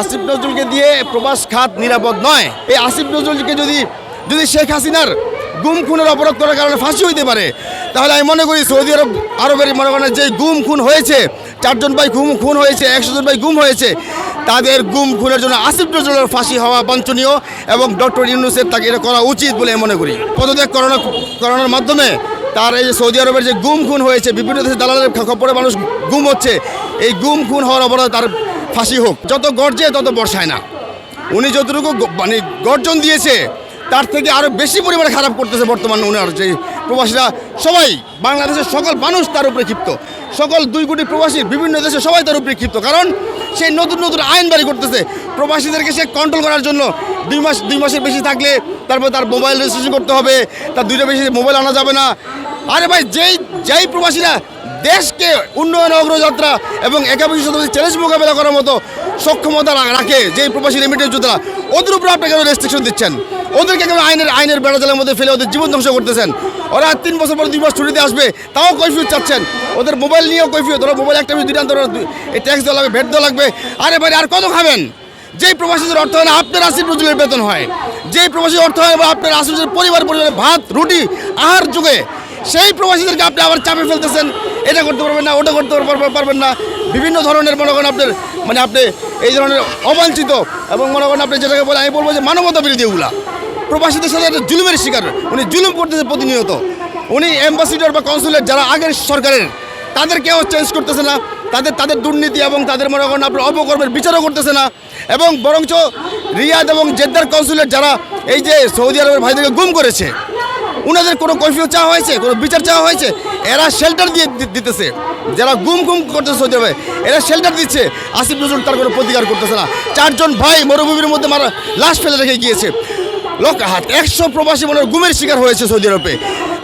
আসিফ নজরুলকে দিয়ে প্রবাস খাত নিরাপদ নয়। এই আসিফ নজরুলকে যদি যদি শেখ হাসিনার গুম খুনের অপরাধ করার কারণে ফাঁসি হইতে পারে, তাহলে আমি মনে করি সৌদি আরব, আরবের মনে করেন যে গুম খুন হয়েছে, চারজন ভাই গুম খুন হয়েছে, একশো জন ভাই গুম হয়েছে, তাদের গুম খুনের জন্য আসিফ নজরুলের ফাঁসি হওয়া বাঞ্ছনীয় এবং ডক্টর ইউনুসের তাকে এটা করা উচিত বলে আমি মনে করি। পদত্যাগ করানো, করানোর মাধ্যমে তার এই যে সৌদি আরবের যে গুম খুন হয়েছে, বিভিন্ন দেশে দালালের খপরে মানুষ গুম হচ্ছে, এই গুম খুন হওয়ার অপরাধ তার ফাঁসি হোক, যত গর্জে তত বর্ষায় না। উনি যতটুকু মানে গর্জন দিয়েছে, তার থেকে আরও বেশি পরিমাণে খারাপ করতেছে বর্তমানে উনার যে প্রবাসীরা। সবাই, বাংলাদেশের সকল মানুষ তার উপরে ক্ষিপ্ত। সকল দুই কোটি প্রবাসী বিভিন্ন দেশে সবাই তার উপরে ক্ষিপ্ত। কারণ সেই নতুন নতুন আইন বাড়ি করতেছে। প্রবাসীদেরকে সে কন্ট্রোল করার জন্য দুই মাস, দুই মাসের বেশি থাকলে তারপর তার মোবাইল রেজিস্ট্রেশন করতে হবে। তার দুইটা বেশি মোবাইল আনা যাবে না। আরে ভাই, যেই যেই প্রবাসীরা দেশকে উন্নয়ন অগ্রযাত্রা এবং একাবিংশ শতাব্দীর চ্যালেঞ্জ মোকাবেলা করার মতো সক্ষমতা রাখে যে প্রবাসী লিমিটেড যোদ্ধারা। ওদের উপরে আপনি কেন রেস্ট্রিকশন দিচ্ছেন? ওদেরকে কেন আইনের আইনের বেড়াজালের মধ্যে ফেলে ওদের জীবন ধ্বংস করতেছেন? ওরা তিন বছর পর দুই মাস ছুটিতে আসবে, তাও কৈফিয়ত চাচ্ছেন। ওদের মোবাইল নিয়েও কৈফিয়ত। ওরা মোবাইল একটা আনতে ওরা দুই- এই ট্যাক্স দেওয়া লাগবে ভেট দেওয়া লাগবে। আরে ভাই, আর কত খাবেন? যেই প্রবাসীদের অর্থ হয় না আপনার আসিফ নজরুলের বেতন হয়, যেই প্রবাসীর অর্থ হয় বা আপনার আসিফ পরিবার পরিবারের ভাত, রুটি, আহার যুগে, সেই প্রবাসীদেরকে আপনি আবার চাপে ফেলতেছেন। এটা করতে পারবেন না, ওটা করতে পারবেন না বিভিন্ন ধরনের মনে করেন আপনার মানে আপনি এই ধরনের অবাঞ্ছিত এবং মনে করেন আপনি যেটাকে বলে, আমি বলব যে মানবতা বিরোধী এগুলা। প্রবাসীদের সাথে একটা জুলুমের শিকার, উনি জুলুম করতেছে প্রতিনিয়ত। উনি অ্যাম্বাসিডর বা কনসুলেট যারা আগের সরকারের তাদেরকেও চেঞ্জ করতেছে না। তাদের তাদের দুর্নীতি এবং তাদের মনে করেন আপনার অপকর্মের বিচারও করতেছে না। এবং বরঞ্চ রিয়াদ এবং জেদ্দার কনসুলেট যারা এই যে সৌদি আরবের ভাইদেরকে গুম করেছে, উনাদের কোনো কৈফিয়ত চাওয়া হয়েছে? কোনো বিচার চাওয়া হয়েছে? এরা শেল্টার দিয়ে দিতেছে। যারা গুম গুম করতেছে সৌদি আরবে এরা শেল্টার দিচ্ছে। আসিফ নজরুল তার কোনো প্রতিকার করতেছে না। চারজন ভাই মরুভূমির মধ্যে মারা লাশ ফেলে রেখে গিয়েছে। লোক হাত, একশো প্রবাসী মনে গুমের শিকার হয়েছে সৌদি আরবে।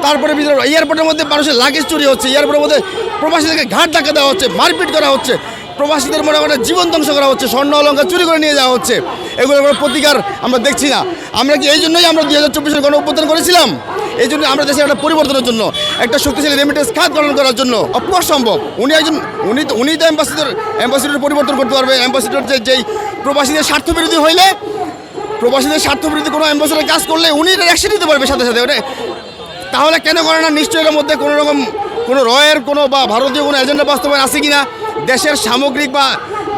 তারপরে ভিতরে এয়ারপোর্টের মধ্যে মানুষের লাগেজ চুরি হচ্ছে এয়ারপোর্টের মধ্যে প্রবাসীদেরকে ঘাট ডাকা দেওয়া হচ্ছে, মারপিট করা হচ্ছে। প্রবাসীদের মনে করেন জীবন ধ্বংস করা হচ্ছে, স্বর্ণ অলঙ্কার চুরি করে নিয়ে যাওয়া হচ্ছে। এগুলোর কোনো প্রতিকার আমরা দেখছি না। আমরা কি এই জন্যই আমরা দুই হাজার চব্বিশের গণ করেছিলাম? এই জন্য আমরা দেশের একটা পরিবর্তনের জন্য, একটা শক্তিশালী রেমিটেন্স খাত গঠন করার জন্য। অফকোর্স সম্ভব উনি একজন, উনি উনি তো অ্যাম্বাসিডর অ্যাম্বাসিডর পরিবর্তন করতে পারবে। অ্যাম্বাসিডর যে, যেই প্রবাসীদের স্বার্থবিরোধী হইলে, প্রবাসীদের স্বার্থবিরোধী কোনো অ্যাম্বাসিডর কাজ করলে উনি এটা অ্যাকশন নিতে পারবে সাথে সাথে। ওটা, তাহলে কেন করে না? নিশ্চয়ই এর মধ্যে কোনো রকম, কোনো রয়ের কোনো বা ভারতীয় কোনো এজেন্ডা বাস্তবায়ন আছে কি না দেশের সামগ্রিক বা,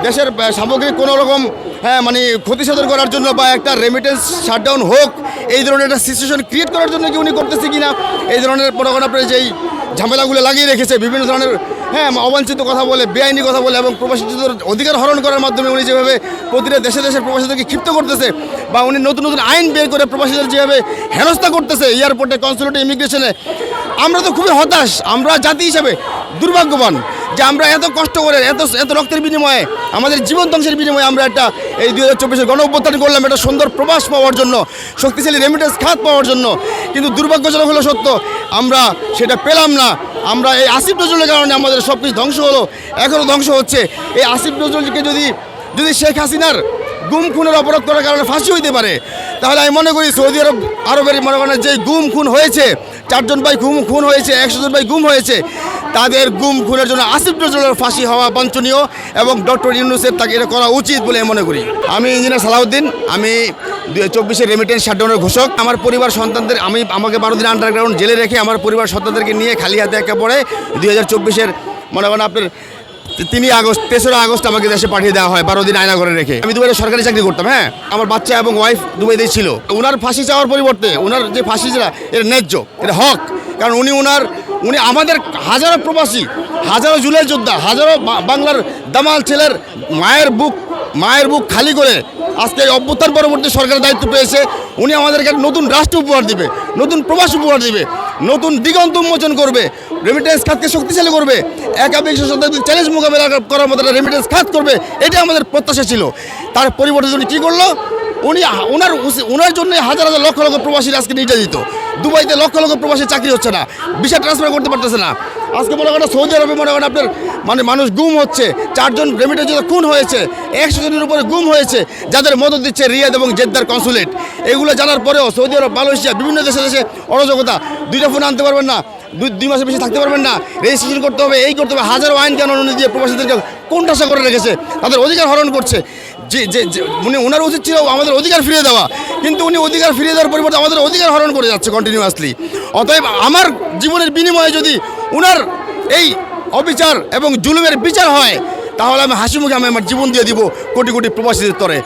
দেশের সামগ্রিক কোনো রকম হ্যাঁ মানে ক্ষতি সাধন করার জন্য বা একটা রেমিটেন্স শাটডাউন হোক, এই ধরনের একটা সিচুয়েশন ক্রিয়েট করার জন্য কি উনি করতেছে কি না এই ধরনের করেন আপনার যেই ঝামেলাগুলো লাগিয়ে রেখেছে, বিভিন্ন ধরনের হ্যাঁ অবাঞ্ছিত কথা বলে, বেআইনি কথা বলে এবং প্রবাসীদের অধিকার হরণ করার মাধ্যমে উনি যেভাবে প্রতিটা দেশে দেশে প্রবাসীদেরকে ক্ষিপ্ত করতেছে বা উনি নতুন নতুন আইন বের করে প্রবাসীদের যেভাবে হেনস্থা করতেছে এয়ারপোর্টে কনসুলেটে ইমিগ্রেশনে আমরা তো খুবই হতাশ, আমরা জাতি হিসাবে দুর্ভাগ্যবান। যে আমরা এত কষ্ট করে, এত এত রক্তের বিনিময়ে, আমাদের জীবন ধ্বংসের বিনিময়ে আমরা একটা এই দুই হাজার চব্বিশের গণ করলাম, একটা সুন্দর প্রবাস পাওয়ার জন্য, শক্তিশালী রেমিটেন্স খাত পাওয়ার জন্য। কিন্তু দুর্ভাগ্যজনক হলো সত্য, আমরা সেটা পেলাম না। আমরা এই আসিফ নজরুলের কারণে আমাদের সব কিছু ধ্বংস হলো এখনও ধ্বংস হচ্ছে। এই আসিফ নজরুলকে যদি যদি শেখ হাসিনার গুম খুনের অপরাধ করার কারণে ফাঁসি হইতে পারে, তাহলে আমি মনে করি সৌদি আরব, আরবের মনে করেন যে গুম খুন হয়েছে চারজন ভাই গুম, খুন হয়েছে, একশো জন ভাই গুম হয়েছে। তাদের গুম, খুনের জন্য আসিফ নজরুলের ফাঁসি হওয়া বাঞ্ছনীয় এবং ডক্টর ইউনুসেফ তাকে এটা করা উচিত বলে মনে করি। আমি ইঞ্জিনিয়ার সালাউদ্দিন, আমি দু চব্বিশের রেমিটেন্স শাটডাউনের ঘোষক। আমার পরিবার সন্তানদের, আমি আমাকে বারো দিন আন্ডারগ্রাউন্ড জেলে রেখে আমার পরিবার সন্তানদেরকে নিয়ে খালি হাতে একে পড়ে দু হাজার চব্বিশের, মনে করেন আপনার তিনি আগস্ট, তেসরা আগস্ট আমাকে দেশে পাঠিয়ে দেওয়া হয়, বারো দিন আয়না করে রেখে। আমি দুবাইতে সরকারি চাকরি করতাম হ্যাঁ? আমার বাচ্চা এবং ওয়াইফ দুবাইতেই ছিল। ওনার ফাঁসি চাওয়ার পরিবর্তে ওনার যে ফাঁসি ছিল, এটা ন্যায্য, এটা হক। কারণ উনি ওনার উনি আমাদের হাজারো প্রবাসী, হাজারো জুলাই যোদ্ধা, হাজারো বাংলার দামাল ছেলের মায়ের বুক মায়ের বুক খালি করে আজকে অভ্যুত্থান পরবর্তী সরকারের দায়িত্ব পেয়েছে। উনি আমাদেরকে নতুন রাষ্ট্র উপহার দিবে, নতুন প্রবাস উপহার দিবে। নতুন দিগন্ত উন্মোচন করবে। রেমিটেন্স খাতকে শক্তিশালী করবে। একাবিংশ শতাব্দীর চ্যালেঞ্জ মোকাবেলা করার মতো রেমিটেন্স খাত করবে এটা আমাদের প্রত্যাশা ছিল। তার পরিবর্তে উনি কী করল, উনি ওনার ওনার জন্য হাজার হাজার লক্ষ লক্ষ প্রবাসীরা আজকে নির্যাতিত। দুবাইতে লক্ষ লক্ষ প্রবাসী চাকরি হচ্ছে না। ভিসা ট্রান্সফার করতে পারতেছে না। আজকে মনে করেন সৌদি আরবে মনে করেন আপনার মানে মানুষ গুম হচ্ছে। চারজন রেমিটের জন্য খুন হয়েছে। একশো জনের উপরে গুম হয়েছে, যাদের মদত দিচ্ছে রিয়াদ এবং জেদ্দার কনসুলেট। এগুলো জানার পরেও সৌদি আরব, মালয়েশিয়া, বিভিন্ন দেশে দেশে অরাজকতা। দুইটা ফোন আনতে পারবেন না, দুই দুই মাসের বেশি থাকতে পারবেন না। রেজিস্ট্রেশন করতে হবে, এই করতে হবে। হাজারো আইন কেন কানুন দিয়ে প্রবাসীদেরকে কোনটাশা করে রেখেছে। তাদের অধিকার হরণ করছে। যে যে উনি ওনার উচিত ছিল আমাদের অধিকার ফিরিয়ে দেওয়া। কিন্তু উনি অধিকার ফিরিয়ে দেওয়ার পরিবর্তে আমাদের অধিকার হরণ করে যাচ্ছে কন্টিনিউয়াসলি অতএব আমার জীবনের বিনিময়ে যদি উনার এই অবিচার এবং জুলুমের বিচার হয়, তাহলে আমি হাসি মুখে আমি আমার জীবন দিয়ে দিব কোটি কোটি প্রবাসীদের তরে।